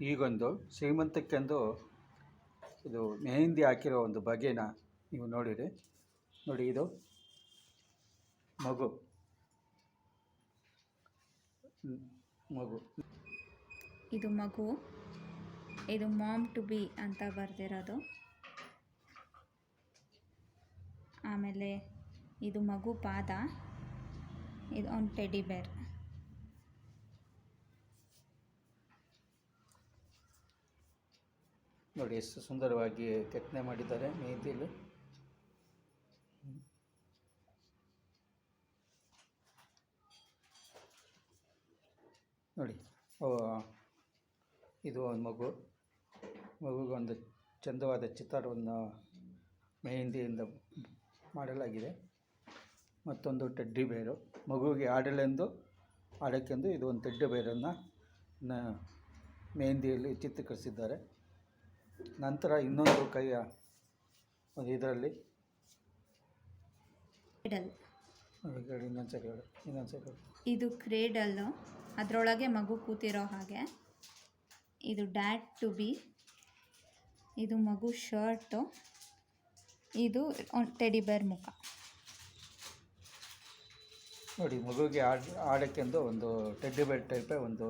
ಈಗೊಂದು ಶ್ರೀಮಂತಕ್ಕೆಂದು ಇದು ಮೆಹಂದಿ ಹಾಕಿರೋ ಒಂದು ಬಗೆನ ನೀವು ನೋಡಿರಿ. ನೋಡಿ ಇದು ಮಗು. ಮಗು. ಇದು ಮಗು. ಇದು ಮಾಮ್ ಟು ಬಿ ಅಂತ ಬರೆದಿರೋದು. ಆಮೇಲೆ ಇದು ಮಗು ಪಾದ. ಇದು ಒಂದು ಟೆಡಿ ಬೇರ್ ನೋಡಿ, ಎಷ್ಟು ಸುಂದರವಾಗಿ ಕೆತ್ತನೆ ಮಾಡಿದ್ದಾರೆ ಮೆಹಂದಿಯಲ್ಲಿ ನೋಡಿ ಇದು ಒಂದು ಮಗು. ಮಗುಗೊಂದು ಚಂದವಾದ ಚಿತ್ತಾರವನ್ನು ಮೆಹಂದಿಯಿಂದ ಮಾಡಲಾಗಿದೆ. ಮತ್ತೊಂದು ಟೆಡ್ಡಿ ಬೇರು. ಮಗುವಿಗೆ ಆಡಲೆಂದು, ಆಡಕ್ಕೆಂದು ಇದು ಒಂದು ಟೆಡ್ಡಿ ಬೇರನ್ನು ಮೆಹಂದಿಯಲ್ಲಿ ಚಿತ್ರೀಕರಿಸಿದ್ದಾರೆ. ನಂತರ ಇನ್ನೊಂದು ಕೈಯ ಒಂದು ಇದರಲ್ಲಿ. ಕ್ರೇಡಲ್. ಇನ್ನೊಂದು ಸರಿ ಹೇಳು ಇನ್ನೊಂದು ಸರಿ ಹೇಳು. ಇದು ಕ್ರೇಡಲ್ಲು. ಅದರೊಳಗೆ ಮಗು ಕೂತಿರೋ ಹಾಗೆ. ಇದು ಡ್ಯಾಡ್ ಟು ಬಿ. ಇದು ಮಗು ಶರ್ಟು. ಇದು ಟೆಡಿ ಬೇರ್ ಮುಖ. ನೋಡಿ ಮಗುವಿಗೆ ಆಡ್ ಆಡಕ್ಕೆಂದು ಒಂದು ಟೆಡ್ಡಿ ಬೇರ್ ಟೈಪೇ ಒಂದು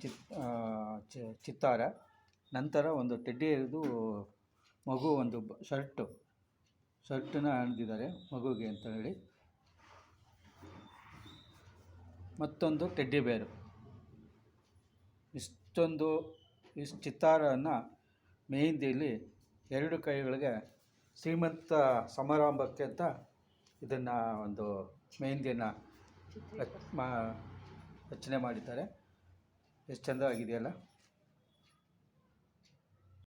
ಚಿತ್ ಚಿತ್ತಾರ. ನಂತರ ಒಂದು ಟೆಡ್ಡಿ ಹಿಡಿದು ಮಗು ಒಂದು ಶರ್ಟ್ ಶರ್ಟು, ಶರ್ಟನ್ನು ಹಣಿದಿದ್ದಾರೆ ಮಗುವಿಗೆ ಅಂತ ಹೇಳಿ. ಮತ್ತೊಂದು ಟೆಡ್ಡಿ ಬೇರು. ಇಷ್ಟೊಂದು, ಇಷ್ಟು ಚಿತ್ತಾರವನ್ನು ಮೆಹಂದಿಯಲ್ಲಿ ಎರಡು ಕೈಗಳಿಗೆ ಶ್ರೀಮಂತ ಸಮಾರಂಭಕ್ಕೆ ಅಂತ ಇದನ್ನು ಒಂದು ಮೆಹಂದಿಯನ್ನು ರಚನೆ ಮಾಡಿದ್ದಾರೆ. ಎಷ್ಟು ಚಂದವಾಗಿದೆಯಲ್ಲ